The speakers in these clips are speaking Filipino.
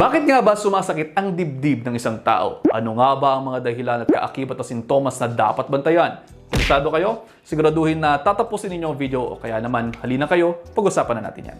Bakit nga ba sumasakit ang dibdib ng isang tao? Ano nga ba ang mga dahilan at kaakibat na sintomas na dapat bantayan? Interesado kayo? Siguraduhin na tatapusin ninyo ang video o kaya naman halina kayo, pag-usapan na natin yan.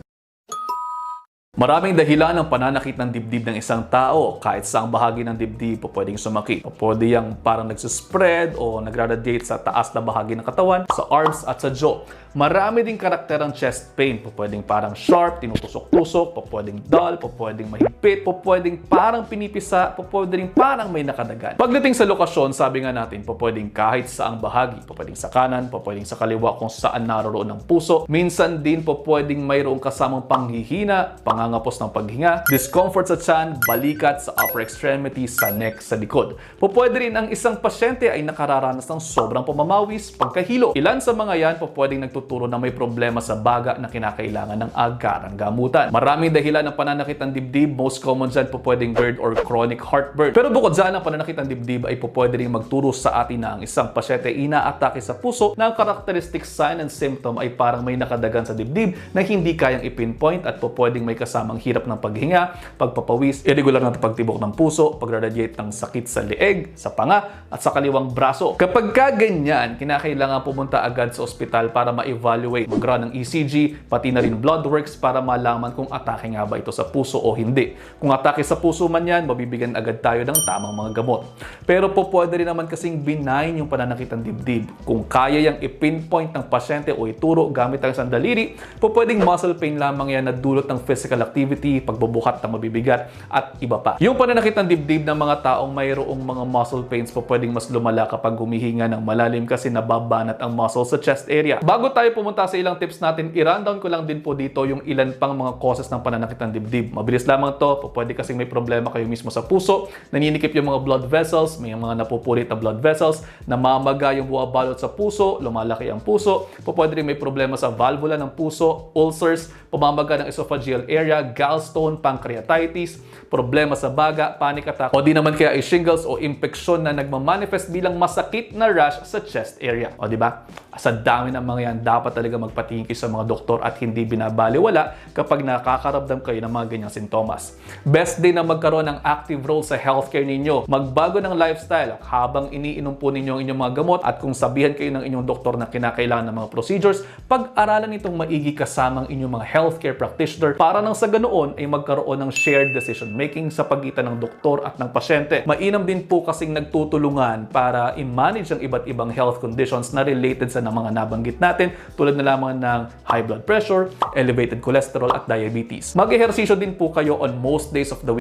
Maraming dahilan ng pananakit ng dibdib ng isang tao. Kahit saang bahagi ng dibdib po pwedeng sumakit. O pwede yung parang nagsuspread o nagradiate sa taas na bahagi ng katawan, sa arms at sa jaw. Marami ding karakter ang chest pain. Po pwedeng parang sharp, tinutusok-tusok, po pwedeng dull, po pwedeng mahigpit, po pwedeng parang pinipisa, po pwedeng parang may nakadagan. Pagdating sa lokasyon, sabi nga natin, po pwedeng kahit saang bahagi. Po pwedeng sa kanan, po pwedeng sa kaliwa kung saan naroroon ang puso. Minsan din po pwedeng mayroong kasamang panghihina, pangangapos ng paghinga, discomfort sa tiyan, balikat, sa upper extremity, sa neck, sa likod. Po pwede rin ang isang pasyente ay nakararanas ng sobrang pamamawis, pagkahilo. Ilan sa mga yan po pwedeng nagtuturo na may problema sa baga na kinakailangan ng agarang gamutan. Maraming dahilan ng pananakit ng dibdib. Most common dyan po pwedeng GERD or chronic heartburn. Pero bukod dyan, ang pananakit ng dibdib ay po pwede rin magturo sa atin na ang isang pasyente inaatake sa puso na ang characteristic sign and symptom ay parang may nakadagan sa dibdib na hindi kayang ipinpoint at po pwedeng may kasamang hirap ng paghinga, pagpapawis, irregular na pagtibok ng puso, pagradiate ng sakit sa leeg, sa panga, at sa kaliwang braso. Kapag ka ganyan, kinakailangan pumunta agad sa ospital para ma-evaluate, mag-run ng ECG, pati na rin blood works para malaman kung atake nga ba ito sa puso o hindi. Kung atake sa puso man yan, mabibigyan agad tayo ng tamang mga gamot. Pero po pwede rin naman kasing benign yung pananakit ng dibdib. Kung kaya yung i-pinpoint ng pasyente o ituro gamit ang isang daliri, po pwedeng muscle pain lamang yan na dulot ng physical activity, pagbubuhat ng mabibigat, at iba pa. Yung pananakit ng dibdib ng mga taong mayroong mga muscle pains po pwedeng mas lumala kapag humihinga ng malalim kasi nababanat ang muscle sa chest area. Bago tayo pumunta sa ilang tips natin, i-rundown ko lang din po dito yung ilan pang mga causes ng pananakit ng dibdib. Mabilis lamang to, po pwede kasing may problema kayo mismo sa puso, naninikip yung mga blood vessels, may mga napupulit na blood vessels, namamaga yung buwabalot sa puso, lumalaki ang puso, po pwede rin may problema sa valvula ng puso, ulcers, pumamaga ng esophageal area, gallstone, pancreatitis, problema sa baga, panic attack, o di naman kaya ay shingles o infeksyon na nagmamanifest bilang masakit na rash sa chest area. O di ba? Sa dami ng mga yan, dapat talaga magpatingin kayo sa mga doktor at hindi binabaliwala kapag nakakaramdam kayo ng mga ganyang sintomas. Best din na magkaroon ng active role sa healthcare ninyo. Magbago ng lifestyle habang iniinom po ninyo ang inyong mga gamot at kung sabihan kayo ng inyong doktor na kinakailangan ng mga procedures, pag-aralan itong maigi kasamang inyong mga healthcare practitioner para nang sa ganoon ay magkaroon ng shared decision making sa pagitan ng doktor at ng pasyente. Mainam din po kasing nagtutulungan para i-manage ang iba't ibang health conditions na related sa ng mga nabanggit natin tulad na lamang ng high blood pressure, elevated cholesterol at diabetes. Mag-ehersisyo din po kayo on most days of the week